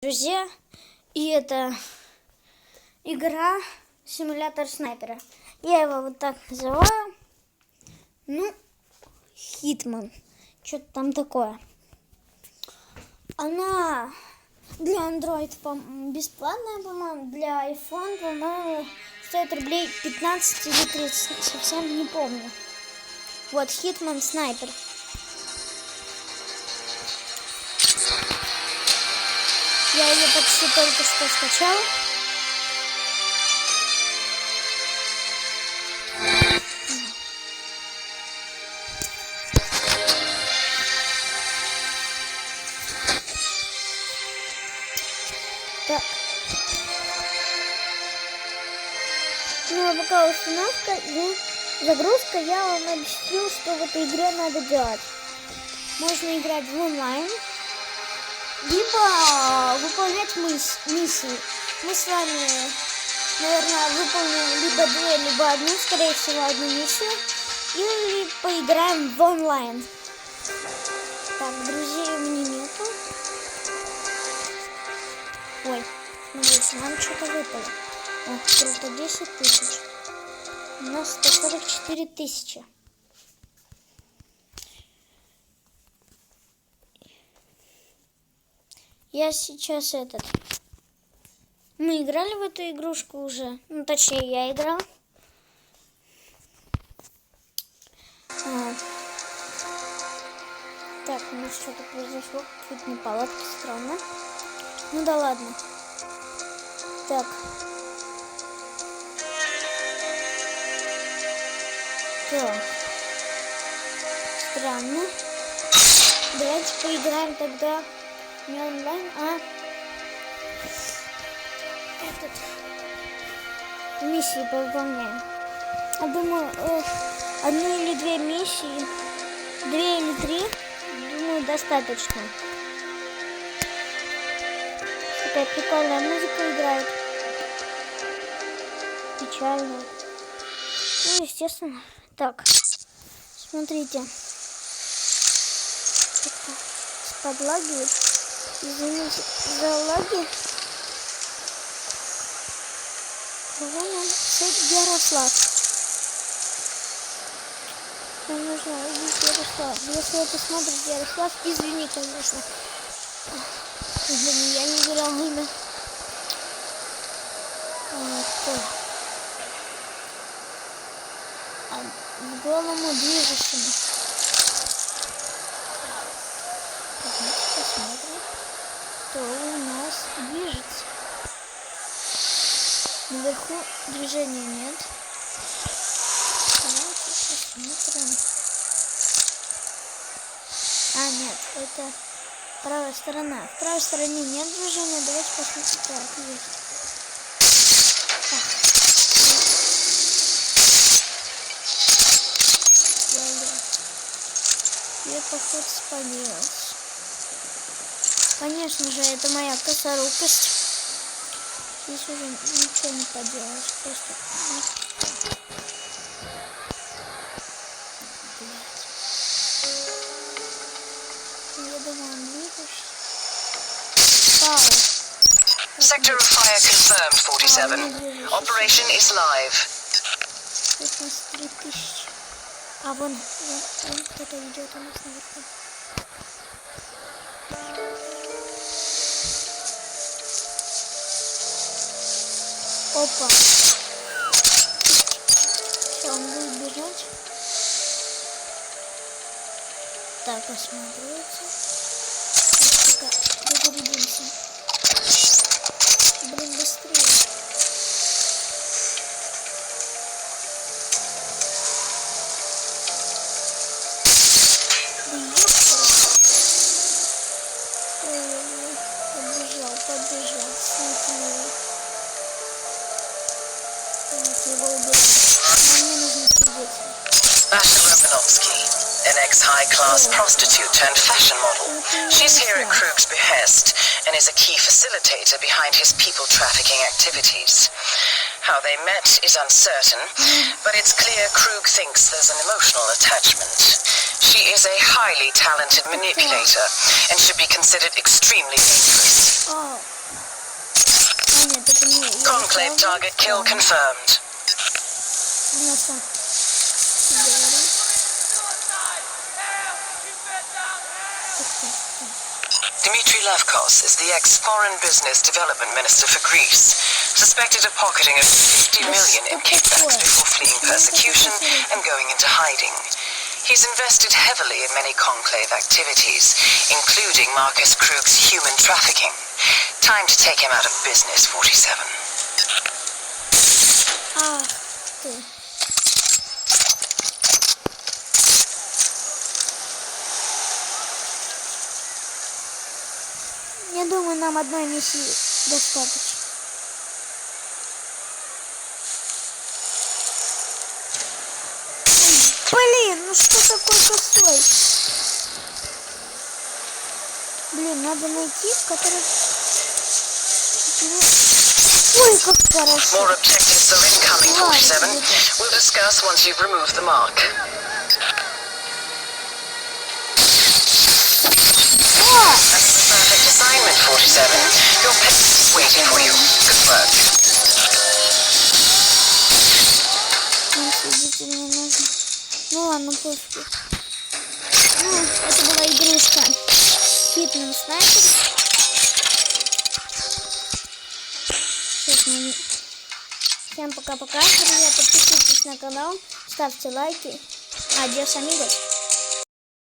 друзья. И это игра симулятор снайпера. Я его вот так называю. Ну, Хитман. Что-то там такое. Она для Android по- бесплатная, по-моему. Для iPhone, по-моему, стоит рублей 15 или 30. Совсем не помню. Вот, Хитман Снайпер. Я ее почти только что скачал. Так. Ну, а пока установка и загрузка, я вам объясню, что в этой игре надо делать. Можно играть в онлайн, либо выполнять мисс- миссии. Мы с вами, наверное, выполним либо две, либо одну, скорее всего, одну миссию. Или поиграем в онлайн. Так, друзей у меня нету. Ой, смотрите, нам что-то выпало. О, круто, 10 тысяч. У нас 144 тысячи. Я сейчас этот... Мы играли в эту игрушку уже. Ну, точнее, я играл. Так, у нас что-то произошло. Какие-то неполадки, странно. Ну да ладно. Так. Так. Странно. Давайте поиграем тогда не онлайн, а этот миссии повыполняем. Я думаю, э, одну или две миссии, две или три, думаю, достаточно. Такая прикольная музыка играет. Печальная. Ну, естественно. Так, смотрите. Подлагивает. Извините за лаги. Сеть Ярослав. Нам нужно убить Ярослав. Если это смотрит Ярослав, извини, конечно. Извини, я не выбирал имя. А, кто? А, голому движущему. Так, ну посмотрим, кто у нас движется. Наверху движения нет. Давайте посмотрим. А, нет, это правая сторона. В правой стороне нет движения. Давайте посмотрим. Так, есть. Я поход спалилась. Конечно же, это моя косорукость. Здесь уже ничего не поделаешь. Просто... Блядь. Я думаю, он движется. Пау. Sector of fire confirmed, 47. Operation is live. Тут у нас 3000. А вон, вон, вон кто-то идет у нас наверху. Опа. Все, он будет бежать. Так, осмотрится. Пока догрузимся. Блин, быстрее. Basha Romanovsky, an ex-high-class prostitute turned fashion model. She's here at Krug's behest and is a key facilitator behind his people trafficking activities. How they met is uncertain, but it's clear Krug thinks there's an emotional attachment. She is a highly talented manipulator and should be considered extremely dangerous. Conclave target kill confirmed. Dimitri Lavkos is the ex-Foreign Business Development Minister for Greece, suspected of pocketing over 50 million in kickbacks before fleeing persecution and going into hiding. He's invested heavily in many conclave activities, including Marcus Krug's human trafficking. Time to take him out of business, 47. Ah, думаю, нам одной миссии достаточно. Блин, ну что такой косой? Блин, надо найти, который... Ой, как хорошо. More objectives are incoming, 47. We'll discuss once you've removed the mark. 947. Your pet is waiting for you. Good work. Ну ладно, пофигу. Ну, это была игрушка. Хитман снайпер. Всем пока-пока, друзья. Подписывайтесь на канал, ставьте лайки. Адьос, амигос.